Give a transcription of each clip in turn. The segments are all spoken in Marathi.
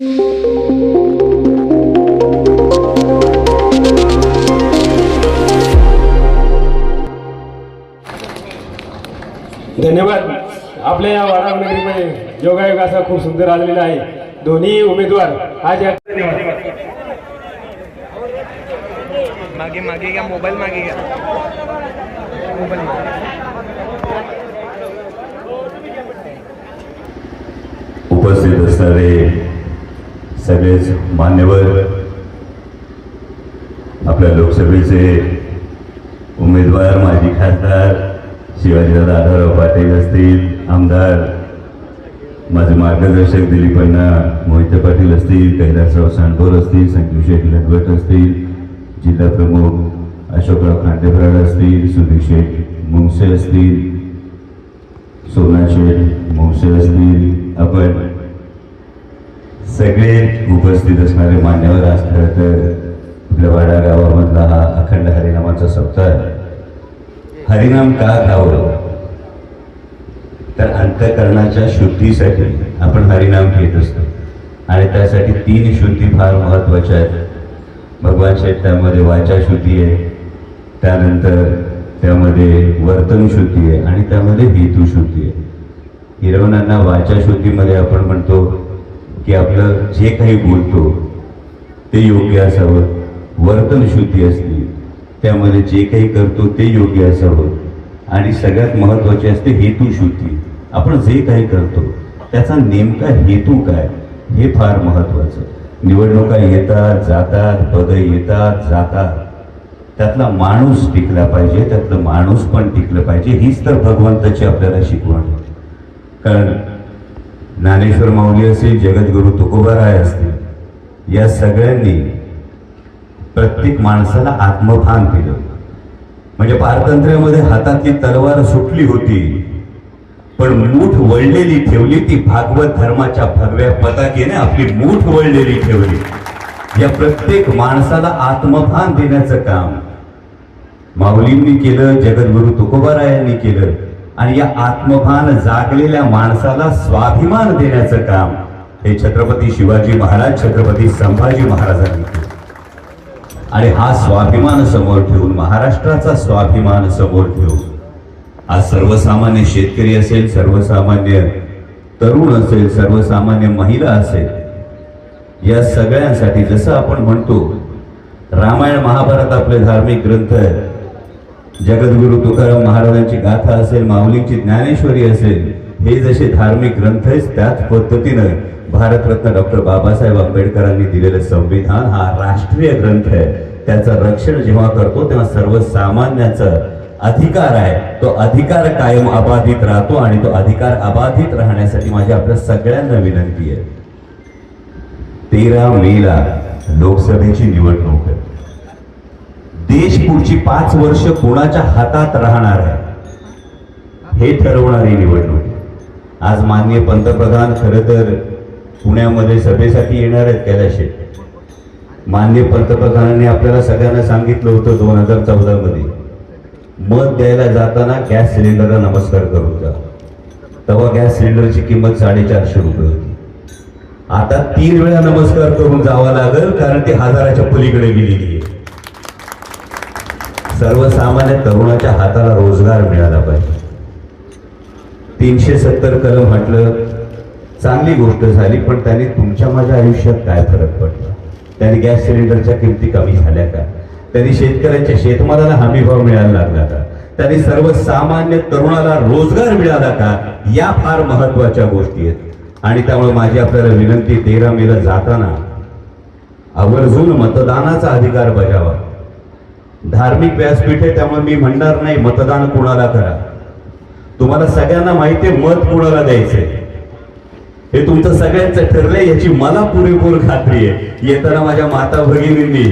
धन्यवाद. आपल्या या वाडा नगरीमध्ये योगायोग असा खूप सुंदर आलेला आहे. दोन्ही उमेदवार आज या मागे मागे घ्या मोबाईल मागे घ्या. मोबाईल उपस्थित असणारे सगळेच मान्यवर. आपल्या लोकसभेचे उमेदवार माजी खासदार शिवाजीदादा आढळराव पाटील असतील आमदार माझे मार्गदर्शक दिलीपण्णा मोहिते पाटील असतील कैलासराव सांडोर असतील संजीव शेख लटवट असतील जिल्हा प्रमुख अशोकराव खांडेफराड असतील सुधीर शेख मुंगसे असतील सोना शेठ मुंगसे असतील आपण सगळे उपस्थित असणारे मान्यवर आज खरं तर आपल्या वाडा गावामधला हा अखंड हरिनामाचा सप्ताह आहे. हरिनाम का घ्यावं? तर अंतकरणाच्या शुद्धीसाठी आपण हरिनाम घेत असतो. आणि त्यासाठी तीन शुद्धी फार महत्त्वाच्या आहेत. भगवान शेठ त्यामध्ये वाचा शुद्धी आहे त्यानंतर त्यामध्ये वर्तन शुद्धी आहे आणि त्यामध्ये हेतू शुद्धी आहे. हिरवणांना वाचा शुद्धीमध्ये आपण म्हणतो की आपलं जे काही बोलतो ते योग्य असावं. वर्तन शुद्धी असली त्यामध्ये जे काही करतो ते योग्य असावं. आणि सगळ्यात महत्त्वाचे असते हेतू शुद्धी. आपण जे काही करतो त्याचा नेमका हेतू काय हे फार महत्त्वाचं. निवडणुका येतात जातात पदं येतात जातात. त्यातला माणूस टिकला पाहिजे त्यातलं माणूस पण टिकलं पाहिजे हीच तर भगवंताची आपल्याला शिकवण कारण ज्ञानेश्वर माऊली असतील जगद्गुरु तुकोबाराय असतील. या सगळ्यांनी प्रत्येक माणसाला आत्मभान दिलं म्हणजे पारतंत्र्यामध्ये हातातली तलवार सुटली होती पण मूठ वळलेली ठेवली ती भागवत धर्माच्या भगव्या पताकेने आपली मूठ वळलेली ठेवली. या प्रत्येक माणसाला आत्मभान देण्याचं काम माऊलींनी केलं जगद्गुरु तुकोबारायांनी केलं. आणि या आत्मभान जागलेल्या माणसाला स्वाभिमान देण्याचं काम हे छत्रपती शिवाजी महाराज छत्रपती संभाजी महाराजांनी केलं. आणि हा स्वाभिमान समोर ठेवून महाराष्ट्राचा स्वाभिमान समोर ठेवून आज सर्वसामान्य शेतकरी असेल सर्वसामान्य तरुण असेल सर्वसामान्य महिला असेल या सगळ्यांसाठी जसं आपण म्हणतो रामायण महाभारत आपले धार्मिक ग्रंथ आहेत जगद्गुरु तुकाराम महाराजांची गाथा असेल माऊलींची ज्ञानेश्वरी असेल हे जसे धार्मिक ग्रंथ आहेत त्याच पद्धतीनं भारतरत्न डॉक्टर बाबासाहेब आंबेडकरांनी दिलेलं संविधान हा राष्ट्रीय ग्रंथ आहे. त्याचं रक्षण जेव्हा करतो तेव्हा सर्वसामान्याचा अधिकार आहे. तो अधिकार कायम अबाधित राहतो आणि तो अधिकार अबाधित राहण्यासाठी माझी आपल्या सगळ्यांना विनंती आहे. तेरा मेला लोकसभेची निवडणूक आहे. देश पुढची पाच वर्ष कोणाच्या हातात राहणार आहे? हे ठरवणारी निवडणूक. आज माननीय पंतप्रधान खरं तर पुण्यामध्ये सभेसाठी येणार आहेत कैलाशे माननीय पंतप्रधानांनी आपल्याला सगळ्यांना सांगितलं होतं दोन हजार चौदा मध्ये मत द्यायला जाताना गॅस सिलेंडरला नमस्कार करून जा तेव्हा गॅस सिलेंडरची किंमत साडेचारशे रुपये होती. आता तीन वेळा नमस्कार करून जावा लागेल कारण ती हजाराच्या पलीकडे गेलेली आहे. सर्वसामान्य तरुणाच्या हाताला रोजगार मिळाला पाहिजे. तीनशे सत्तर कलम म्हटलं चांगली गोष्ट झाली पण त्याने तुमच्या माझ्या आयुष्यात काय फरक पडला? त्याने गॅस सिलेंडरच्या किमती कमी झाल्या का? त्यांनी शेतकऱ्यांच्या शेतमालाला हमी भाव मिळायला लागला का? त्याने सर्वसामान्य तरुणाला रोजगार मिळाला का? या फार महत्त्वाच्या गोष्टी आहेत. आणि त्यामुळे माझी आपल्याला विनंती तेरा मेला जाताना आवर्जून मतदानाचा अधिकार बजावा. धार्मिक व्यासपीठ आहे त्यामुळे मी म्हणणार नाही मतदान कोणाला करा. तुम्हाला सगळ्यांना माहिती आहे मत कोणाला द्यायचंय. हे तुमचं सगळ्यांचं ठरलंय याची मला पुरेपूर खात्री आहे. येताना माझ्या माता भगिनींनी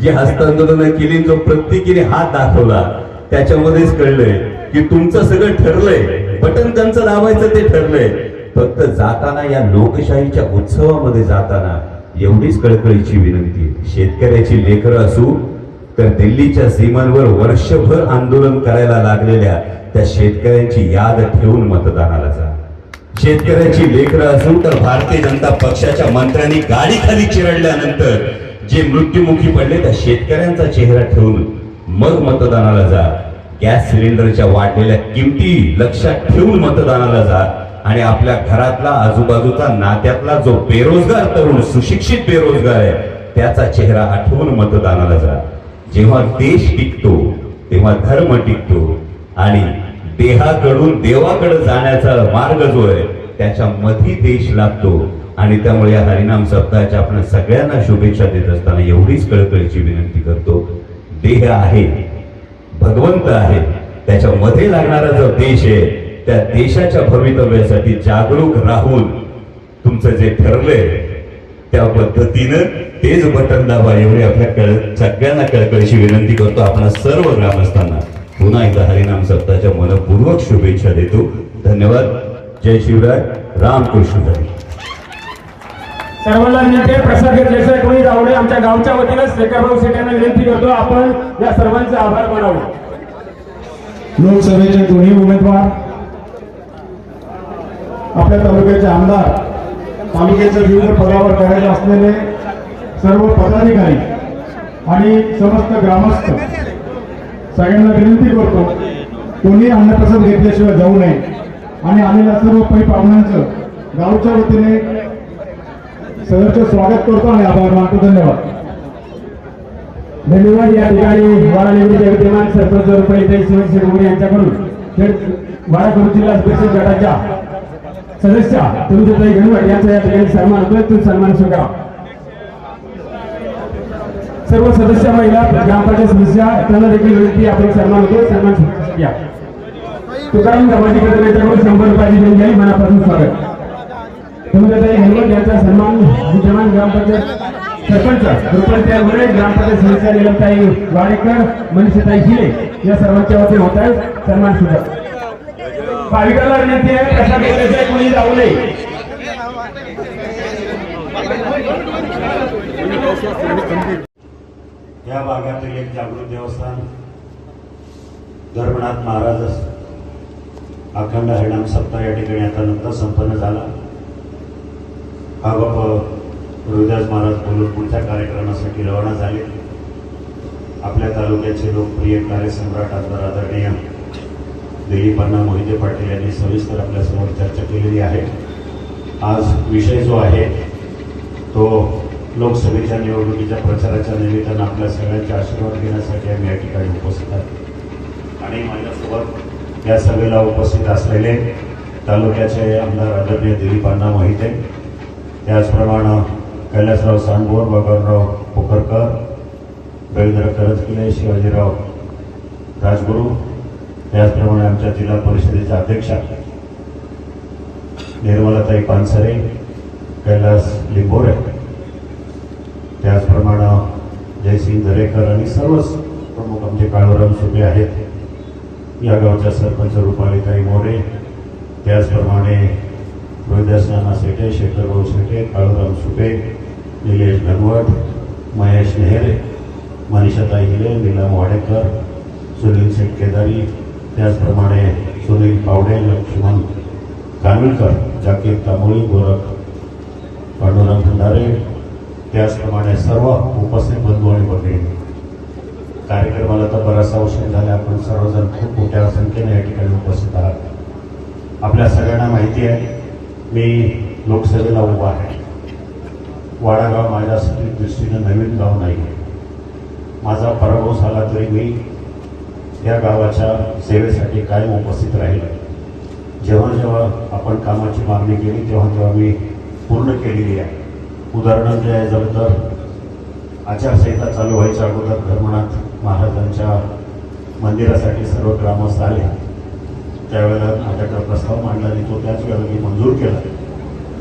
जी हस्तांदोलन केली जो प्रत्येकीने हात दाखवला त्याच्यामध्येच कळलंय की तुमचं सगळं ठरलंय. बटन त्यांचं दाबायचं ते ठरलंय. फक्त जाताना या लोकशाहीच्या उत्सवामध्ये जाताना एवढीच कळकळीची विनंती शेतकऱ्याची लेकरं असू तर दिल्लीच्या सीमांवर वर्षभर आंदोलन करायला लागलेल्या त्या शेतकऱ्यांची याद ठेवून मतदानाला जा. शेतकऱ्याची लेकरं असून तर भारतीय जनता पक्षाच्या मंत्र्यांनी गाडी खाली चिरडल्यानंतर जे मृत्युमुखी पडले त्या शेतकऱ्यांचा चेहरा ठेवून मग मतदानाला जा. गॅस सिलेंडरच्या वाढलेल्या किमती लक्षात ठेवून मतदानाला जा आणि आपल्या घरातला आजूबाजूचा नात्यातला जो बेरोजगार तरुण सुशिक्षित बेरोजगार आहे त्याचा चेहरा आठवून मतदानाला जा. जेव्हा देश टिकतो तेव्हा धर्म टिकतो आणि देहाकडून देवाकडे जाण्याचा मार्ग जो आहे त्याच्यामध्ये देश लागतो आणि त्यामुळे या हरिनाम सप्ताहाच्या आपण सगळ्यांना शुभेच्छा देत असताना एवढीच कळकळीची विनंती करतो. देह आहे भगवंत आहे त्याच्या मध्ये लागणारा जो देश आहे त्या देशाच्या भवितव्यासाठी जागरूक राहून तुमचं जे ठरलंय त्या पद्धतीनं तेच बटन दाबा एवढी आपल्या कळ सगळ्यांना कळकळीची विनंती करतो आपण सर्व ग्रामस्थांना. पुन्हा एकदा हरिनाम सप्ताहाच्या मनपूर्वक शुभेच्छा देतो. धन्यवाद. जय शिवराय. रामकृष्ण हरी. सर्वांना विनंती आहे प्रसाद घेतल्याशिवाय कोणी जाऊ नये आमच्या गावच्या वतीनं शेखरभाऊ शेट यांना विनंती करतो. आपण या सर्वांचे आभार मानावे. लोकसभेचे दोन्ही उमेदवार आपल्या तालुक्याचे आमदार तालुक्याच्या विविध पदावर करायचे असलेले सर्व पदाधिकारी आणि समस्त ग्रामस्थ सगळ्यांना विनंती करतो कोणी अन्नप्रसाद घेतल्याशिवाय जाऊ नये. आणि आलेल्या सर्व पै पाहुण्यांचं गावच्या वतीने सदरचं स्वागत करतो आणि आभार मानतो धन्यवाद. धन्यवाद. या ठिकाणी वाडा निवडीचे विद्यमान सरपंच रुपये शिवसेना शिरगुडे यांच्याकडून खेड वाडा करू जिल्हा परिषद गटाच्या सदस्या तुमच्याताई घनवट यांचा या ठिकाणी सन्मान होतोय. तो सन्मान स्वीकारा. सर्व सदस्य महिला ग्रामपंचायत सदस्या त्यांना देखील विनंती आपण सन्मान होतो सन्मान या तुकाराम गमाजी कदम शंभर रुपयाची देणगी आहे. मनापासून स्वागत. तुम्ही घनवट यांचा सन्मान विद्यमान ग्रामपंचायत सरपंच रुपये वडे ग्रामपंचायत सदस्य निलमताई वाडेकर मनीषाताई हिरे या सर्वांच्या वतीने होत आहे सन्मान सुद्धा. भाविकांना विनंती आहे प्रसाद घेतल्याशिवाय कोणी जाऊ नये. या भागातील एक जागृत देवस्थान धर्मनाथ महाराज अखंड हरिणाम सप्ताह या ठिकाणी आता नंतर संपन्न झाला. हा बाबा रोहिदास महाराज बोलून पुढच्या कार्यक्रमासाठी रवाना झाले. आपल्या तालुक्याचे लोकप्रिय कार्यसम्राट आमदार आदरणीय दिलीपांना मोहिते पाटील यांनी सविस्तर आपल्यासमोर चर्चा केलेली आहे. आज विषय जो आहे तो लोकसभेच्या निवडणुकीच्या प्रचाराच्या निमित्तानं आपल्या सगळ्यांचे आशीर्वाद घेण्यासाठी आम्ही या ठिकाणी उपस्थित आहोत. आणि माझ्यासोबत या सभेला उपस्थित असलेले तालुक्याचे आमदार आदरणीय दिलीप अण्णा मोहिते त्याचप्रमाणे कैलासराव सांगोर भगवानराव पोखरकर रवींद्र करजकिले शिवाजीराव राजगुरू त्याचप्रमाणे आमच्या जिल्हा परिषदेच्या अध्यक्षा निर्मलाताई पानसरे कैलास लिंबोरे. त्याचप्रमाणे जयसिंग दरेकर आणि सर्वच प्रमुख आमचे काळूराम सुपे आहेत. या गावच्या सरपंच रुपालीताई मोरे त्याचप्रमाणे रोहिदास नाना शेटे शेखरभाऊ शेटे काळूराम सुपे निलेश घनवट महेश नेहरे मनीषाताई हिरे नीलम वाडेकर सुनील शेठ केदारी त्याचप्रमाणे सुनील पावडे लक्ष्मण कानविलकर जाकीर तामोळी गोरख पांडुरंग भंडारे त्याचप्रमाणे सर्व उपस्थित बंधू आणि मंडळी कार्यक्रमाला तर बराचसा उशीर झाला आपण सर्वजण खूप मोठ्या संख्येने या ठिकाणी उपस्थित आहात. आपल्या सगळ्यांना माहिती आहे मी लोकसभेला उभा आहे. वाडागाव माझ्यासाठी दृष्टीनं नवीन गाव नाही आहे. माझा पराभव झाला तरी मी या गावाच्या सेवेसाठी कायम उपस्थित राहील. जेव्हा जेव्हा आपण कामाची मागणी केली तेव्हा तेव्हा मी पूर्ण केलेली आहे. उदाहरण द्यायचं तर आचारसंहिता चालू व्हायच्या अगोदर धर्मनाथ महाराजांच्या मंदिरासाठी सर्व ग्रामस्थ आले. त्यावेळेला माझ्याकडे प्रस्ताव मांडला आणि तो त्याच वेळेला मी मंजूर केला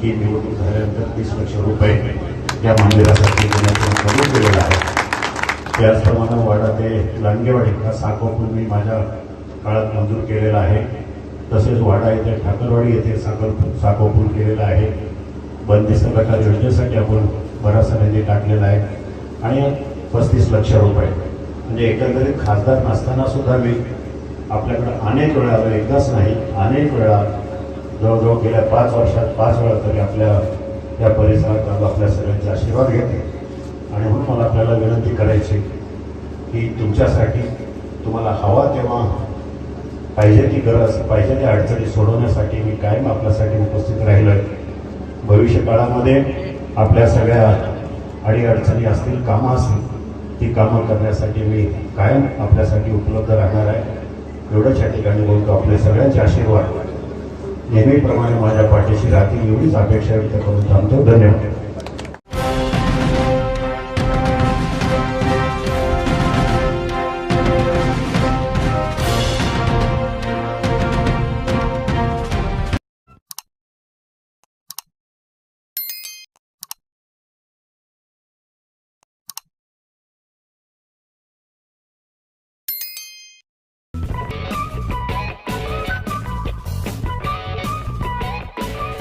की निवडणूक झाल्यानंतर तीस लक्ष रुपये या मंदिरासाठी देण्याचं मंजूर केलेलं आहे. त्याचप्रमाणे वाडा ते लांडगेवाडी हा साखोपूल मी माझ्या काळात मंजूर केलेला आहे. तसेच वाडा येथे ठाकरवाडी येथे साखर साखोपूल केलेला आहे. बंदिस्त प्रकार योजनेसाठी आपण बराचसा निधी टाकलेला आहे. आणि पस्तीस लक्ष रुपये. म्हणजे एकंदरीत खासदार नसताना सुद्धा मी आपल्याकडे अनेक वेळा एकदाच नाही अनेक वेळा जवळजवळ गेल्या पाच वर्षात पाच वेळा तरी आपल्या या परिसरात आपल्या सगळ्यांचे आशीर्वाद घेते आणि म्हणून मला आपल्याला विनंती करायची की तुमच्यासाठी तुम्हाला हवा तेव्हा पाहिजे ती गरज पाहिजे त्या अडचणी सोडवण्यासाठी मी कायम आपल्यासाठी उपस्थित राहिलो आहे भविष्य काळामध्ये आपल्या सगळ्या अडी अडचणी असतील कामं असतील ती कामं करण्यासाठी मी कायम आपल्यासाठी उपलब्ध राहणार आहे. एवढंच या ठिकाणी बोलतो. आपले सगळ्यांचे आशीर्वाद नेहमीप्रमाणे माझ्या पाठीशी राहतील एवढीच अपेक्षा व्यक्त करून थांबतो. धन्यवाद.